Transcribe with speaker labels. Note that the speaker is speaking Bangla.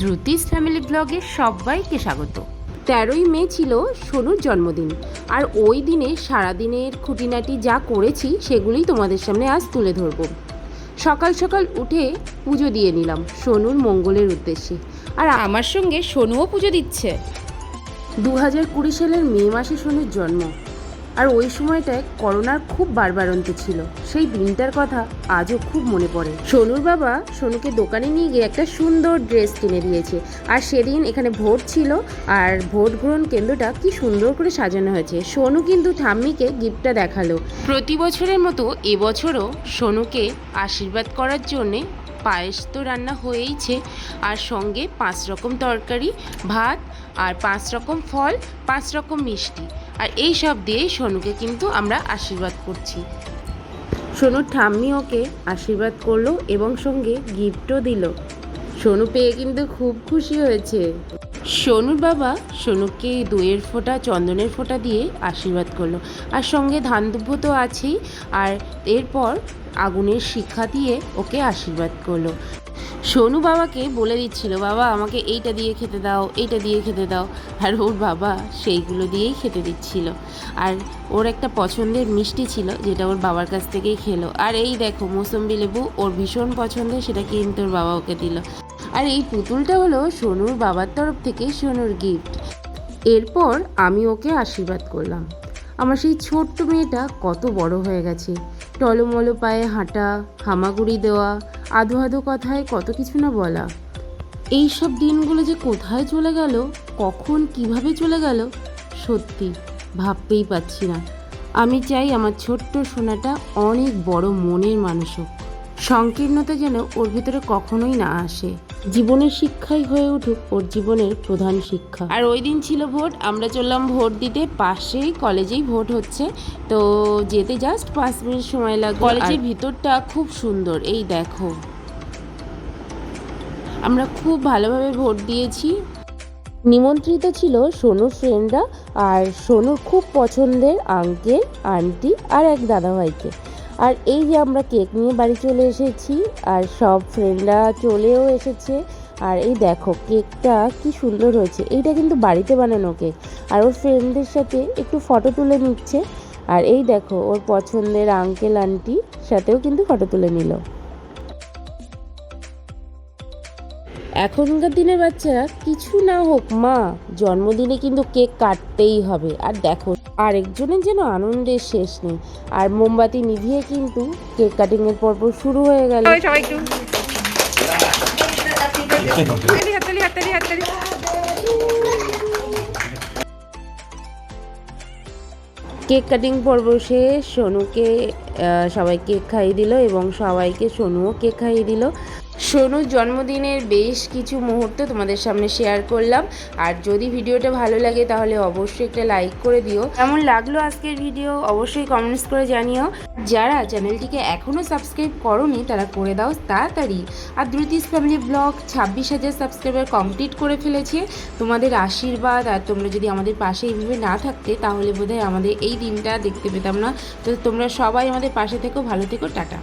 Speaker 1: দ্রুতিস ফ্যামিলি ব্লগে সবাইকে স্বাগত। তেরোই মে ছিল সোনুর জন্মদিন আর ওই দিনে সারাদিনের খুঁটিনাটি যা করেছি সেগুলোই তোমাদের সামনে আজ তুলে ধরবো। সকাল সকাল উঠে পুজো দিয়ে নিলাম সোনুর মঙ্গলের উদ্দেশ্যে। আর আমার সঙ্গে সোনুও পুজো দিচ্ছে। দু হাজার কুড়ি সালের মে মাসে সোনুর জন্ম আর ওই সময়টায় করোনার খুব বারবারন্ত ছিল। সেই দিনটার কথা আজও খুব মনে পড়ে। সোনুর বাবা সোনুকে দোকানে নিয়ে গিয়ে একটা সুন্দর ড্রেস কিনে দিয়েছে। আর সেদিন এখানে ভোট ছিল আর ভোট গ্রহণ কেন্দ্রটা কি সুন্দর করে সাজানো হয়েছে। সোনু কিন্তু ঠাম্মিকে গিফটটা দেখাল। প্রতি বছরের মতো এবছরও সোনুকে আশীর্বাদ করার জন্যে পায়েস তো রান্না হয়েইছে। আর সঙ্গে পাঁচ রকম তরকারি, ভাত, আর পাঁচ রকম ফল, পাঁচ রকম মিষ্টি। আর এই সব দিয়েই সোনুকে কিন্তু আমরা আশীর্বাদ করছি। সোনুর ঠাম্মি ওকে আশীর্বাদ করল এবং সঙ্গে গিফটও দিল। সোনু পেয়ে কিন্তু খুব খুশি হয়েছে। সোনুর বাবা সোনুকে দইয়ের ফোঁটা, চন্দনের ফোঁটা দিয়ে আশীর্বাদ করল। আর সঙ্গে ধান দুব্য তো আছেই। আর এরপর আগুনের শিক্ষা দিয়ে ওকে আশীর্বাদ করল। সোনু বাবাকে বলে দিচ্ছিল, বাবা, আমাকে এইটা দিয়ে খেতে দাও, এইটা দিয়ে খেতে দাও। আর ওর বাবা সেইগুলো দিয়েই খেতে দিচ্ছিল। আর ওর একটা পছন্দের মিষ্টি ছিল, যেটা ওর বাবার কাছ থেকেই খেলো। আর এই দেখো, মৌসম্বি লেবু, ওর ভীষণ পছন্দের, সেটা কিন্তু ওর বাবা ওকে দিল। আর এই পুতুলটা হলো সোনুর বাবার তরফ থেকে সোনুর গিফট এরপর আমি ওকে আশীর্বাদ করলাম। আমার সেই ছোট্ট মেয়েটা কত বড় হয়ে গেছে। টলমলো পায়ে হাঁটা, হামাগুড়ি দেওয়া আধো আধো কথায় কত কিছু না বলা। এই সব দিনগুলো যে কোথায় চলে গেল, কখন কীভাবে চলে গেল, সত্যি ভাবতেই পাচ্ছি না। আমি চাই আমার ছোট্ট সোনাটা অনেক বড় মনের মানুষ হোক। সংকীর্ণতা যেন ওর ভিতরে কখনোই না আসে। জীবনের শিক্ষাই হয়ে উঠুক ওর জীবনের প্রধান শিক্ষা। আর ওই দিন ছিল ভোট আমরা চললাম ভোট দিতে পাশেই কলেজেই ভোট হচ্ছে। তো যেতে জাস্ট পাঁচ মিনিট সময় লাগবে কলেজের ভিতরটা খুব সুন্দর এই দেখো। আমরা খুব ভালোভাবে ভোট দিয়েছি। নিমন্ত্রিত ছিল সোনুর ফ্রেন্ডরা আর সোনুর খুব পছন্দের আঙ্কেল আন্টি আর এক দাদাভাইকে। আর এই যে আমরা কেক নিয়ে বাড়ি চলে এসেছি, আর সব ফ্রেন্ডরা চলেও এসেছে। আর এই দেখো, কেকটা কি সুন্দর হয়েছে। এইটা কিন্তু বাড়িতে বানানো কেক। আর ওর ফ্রেন্ডদের সাথে একটু ফটো তুলে নিচ্ছে। আর এই দেখো, ওর পছন্দের আঙ্কেল আন্টি সাথেও কিন্তু ফটো তুলে নিল। এখনকার দিনের বাচ্চারা কিছু না হোক মা জন্মদিনে কিন্তু কেক কাটতেই হবে। আর দেখো আরেকজনের যেন আনন্দের শেষ নেই। আর মোমবাতি নিভিয়ে কিন্তু কেক কাটিং এর পর্ব শুরু হয়ে গেল।
Speaker 2: সবাই একটু।
Speaker 1: কেক কাটিং পর্ব শেষ। সোনুকে আহ, সবাই কেক খাইয়ে দিল এবং সবাইকে সোনুও কেক খাইয়ে দিল। সোনুর জন্মদিনের বেশ কিছু মুহূর্ত তোমাদের সামনে শেয়ার করলাম। আর যদি ভিডিওটা ভালো লাগে তাহলে অবশ্যই একটা লাইক করে দিও। কেমন লাগল আজকের ভিডিও অবশ্যই কমেন্টস করে জানিও। যারা চ্যানেলটিকে এখনও সাবস্ক্রাইব করোনি, তারা করে দাও তাড়াতাড়ি। আর দ্রুতিস ফ্যামিলি ব্লগ ছাব্বিশ হাজার সাবস্ক্রাইবার কমপ্লিট করে ফেলেছে। তোমাদের আশীর্বাদ, আর তোমরা যদি আমাদের পাশে এইভাবে না থাকতে, তাহলে বোধহয় আমাদের এই দিনটা দেখতে পেতাম না। তো তোমরা সবাই আমাদের পাশে থেকো, ভালো থেকো, টাটা।